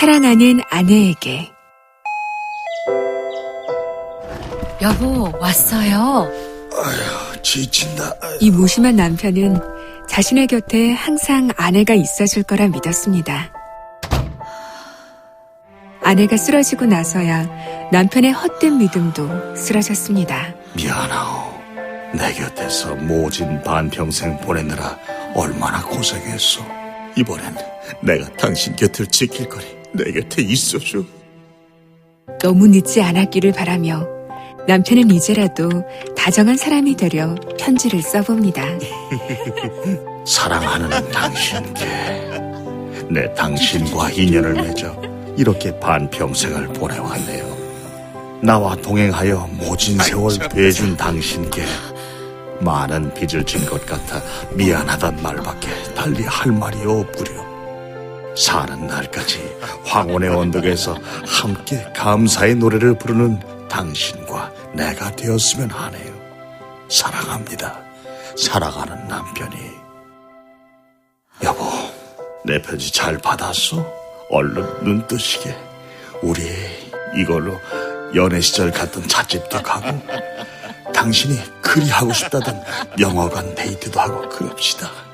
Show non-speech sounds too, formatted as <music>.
사랑하는 아내에게 여보, 왔어요. 지친다. 이 무심한 남편은 자신의 곁에 항상 아내가 있어줄 거라 믿었습니다. 아내가 쓰러지고 나서야 남편의 헛된 믿음도 쓰러졌습니다. 미안하오. 내 곁에서 모진 반평생 보내느라 얼마나 고생했어. 이번엔 내가 당신 곁을 지킬 거니 내 곁에 있어줘. 너무 늦지 않았기를 바라며 남편은 이제라도 다정한 사람이 되려 편지를 써봅니다. <laughs> 사랑하는 당신께 내 당신과 인연을 맺어 이렇게 반평생을 보내왔네요. 나와 동행하여 모진 세월 대해준 당신께 많은 빚을 진 것 같아 미안하단 말밖에 달리 할 말이 없구려. 사는 날까지 황혼의 언덕에서 함께 감사의 노래를 부르는 당신과 내가 되었으면 하네요. 사랑합니다. 사랑하는 남편이. 여보, 내 편지 잘 받았어? 얼른 눈 뜨시게. 우리 이걸로 연애 시절 갔던 찻집도 가고, 당신이 그리 하고 싶다던 영화관 데이트도 하고 그럽시다.